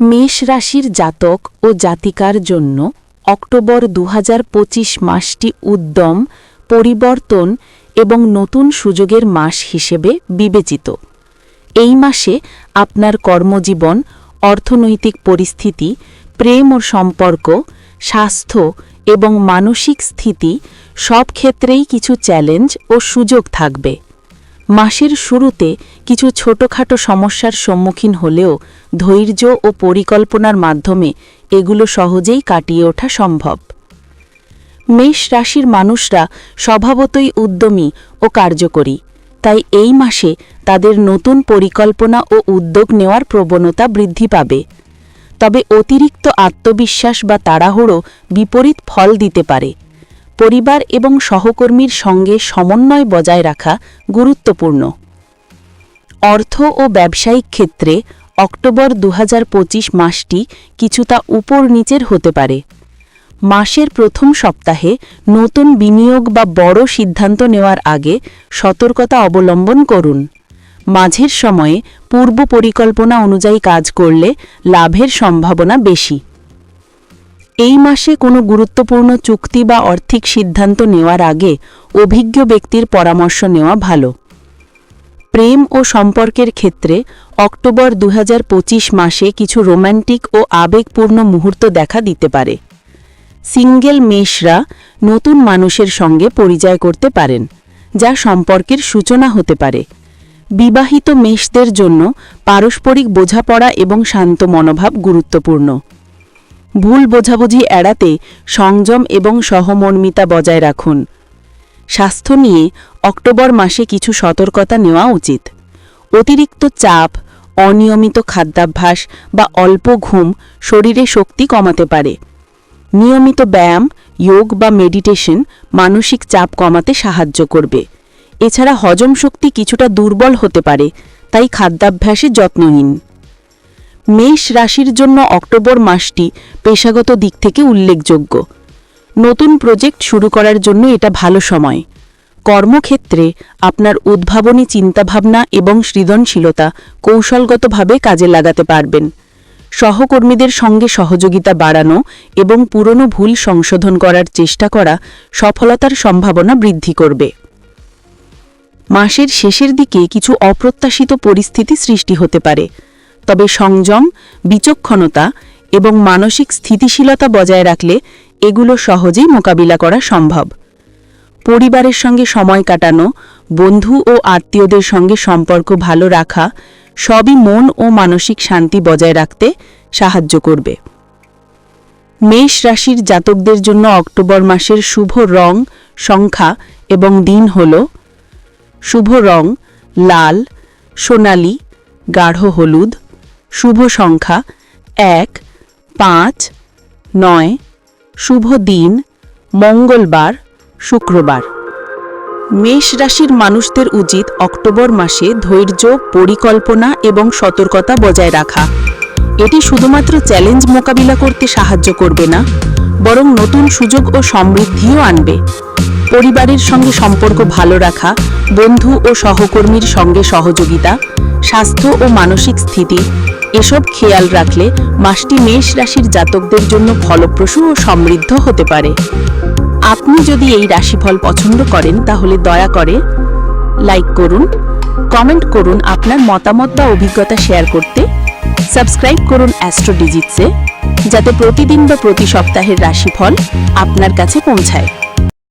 মেষ রাশির জাতক ও জাতিকার জন্য অক্টোবর দু হাজার পঁচিশ মাসটি উদ্যম, পরিবর্তন এবং নতুন সুযোগের মাস হিসেবে বিবেচিত। এই মাসে আপনার কর্মজীবন, অর্থনৈতিক পরিস্থিতি, প্রেম ও সম্পর্ক, স্বাস্থ্য এবং মানসিক স্থিতি সব ক্ষেত্রেই কিছু চ্যালেঞ্জ ও সুযোগ থাকবে। মাসের শুরুতে কিছু ছোটখাটো সমস্যার সম্মুখীন হলেও ধৈর্য ও পরিকল্পনার মাধ্যমে এগুলো সহজেই কাটিয়ে ওঠা সম্ভব। মেষ রাশির মানুষরা স্বভাবতই উদ্যমী ও কার্যকরী, তাই এই মাসে তাদের নতুন পরিকল্পনা ও উদ্যোগ নেওয়ার প্রবণতা বৃদ্ধি পাবে। তবে অতিরিক্ত আত্মবিশ্বাস বা তাড়াহুড়ো বিপরীত ফল দিতে পারে। পরিবার এবং সহকর্মীর সঙ্গে সমন্বয় বজায় রাখা গুরুত্বপূর্ণ। অর্থ ও ব্যবসায়িক ক্ষেত্রে অক্টোবর দু হাজার পঁচিশ মাসটি কিছুটা উপর নিচের হতে পারে। মাসের প্রথম সপ্তাহে নতুন বিনিয়োগ বা বড় সিদ্ধান্ত নেওয়ার আগে সতর্কতা অবলম্বন করুন। মাঝের সময়ে পূর্ব পরিকল্পনা অনুযায়ী কাজ করলে লাভের সম্ভাবনা বেশি। এই মাসে কোনো গুরুত্বপূর্ণ চুক্তি বা আর্থিক সিদ্ধান্ত নেওয়ার আগে অভিজ্ঞ ব্যক্তির পরামর্শ নেওয়া ভালো। প্রেম ও সম্পর্কের ক্ষেত্রে অক্টোবর দু হাজার পঁচিশ মাসে কিছু রোম্যান্টিক ও আবেগপূর্ণ মুহূর্ত দেখা দিতে পারে। সিঙ্গেল মেষরা নতুন মানুষের সঙ্গে পরিচয় করতে পারেন, যা সম্পর্কের সূচনা হতে পারে। বিবাহিত মেষদের জন্য পারস্পরিক বোঝাপড়া এবং শান্ত মনোভাব গুরুত্বপূর্ণ। ভুল বোঝাবুঝি এড়াতে সংযম এবং সহমর্মিতা বজায় রাখুন। স্বাস্থ্য নিয়ে অক্টোবর মাসে কিছু সতর্কতা নেওয়া উচিত। অতিরিক্ত চাপ, অনিয়মিত খাদ্যাভ্যাস বা অল্প ঘুম শরীরে শক্তি কমাতে পারে। নিয়মিত ব্যায়াম, যোগ বা মেডিটেশন মানসিক চাপ কমাতে সাহায্য করবে। এছাড়া হজম শক্তি কিছুটা দুর্বল হতে পারে, তাই খাদ্যাভ্যাসে যত্নহীন মেষ রাশির জন্য অক্টোবর মাসটি পেশাগত দিক থেকে উল্লেখযোগ্য। নতুন প্রজেক্ট শুরু করার জন্য এটা ভালো সময়। কর্মক্ষেত্রে আপনার উদ্ভাবনী চিন্তাভাবনা এবং সৃজনশীলতা কৌশলগতভাবে কাজে লাগাতে পারবেন। সহকর্মীদের সঙ্গে সহযোগিতা বাড়ানো এবং পুরনো ভুল সংশোধন করার চেষ্টা করা সফলতার সম্ভাবনা বৃদ্ধি করবে। মাসের শেষের দিকে কিছু অপ্রত্যাশিত পরিস্থিতি সৃষ্টি হতে পারে। তবে সংযম, বিচক্ষণতা এবং মানসিক স্থিতিশীলতা বজায় রাখলে এগুলো সহজেই মোকাবিলা করা সম্ভব। পরিবারের সঙ্গে সময় কাটানো, বন্ধু ও আত্মীয়দের সঙ্গে সম্পর্ক ভালো রাখা সবই মন ও মানসিক শান্তি বজায় রাখতে সাহায্য করবে। মেষ রাশির জাতকদের জন্য অক্টোবর মাসের শুভ রং, সংখ্যা এবং দিন হল শুভ রং, লাল, সোনালি, গাঢ় হলুদ শুভ সংখ্যা এক, পাঁচ, নয়, শুভ দিন, মঙ্গলবার, শুক্রবার। মেষ রাশির মানুষদের উচিত অক্টোবর মাসে ধৈর্য, পরিকল্পনা এবং সতর্কতা বজায় রাখা। এটি শুধুমাত্র চ্যালেঞ্জ মোকাবিলা করতে সাহায্য করবে না, বরং নতুন সুযোগ ও সমৃদ্ধিও আনবে। পরিবারের সঙ্গে সম্পর্ক ভালো রাখা, বন্ধু ও সহকর্মীর সঙ্গে সহযোগিতা, স্বাস্থ্য ও মানসিক স্থিতি এসব খেয়াল রাখলে মাসটি মেষ রাশির জাতকদের জন্য ফলপ্রসূ ও সমৃদ্ধ হতে পারে। আপনি যদি এই রাশিফল পছন্দ করেন, তাহলে দয়া করে লাইক করুন কমেন্ট করুন আপনার মতামত বা অভিজ্ঞতা শেয়ার করতে সাবস্ক্রাইব করুন অ্যাস্ট্রো ডিজিটসে যাতে প্রতিদিন বা প্রতি সপ্তাহের রাশিফল আপনার কাছে পৌঁছায়।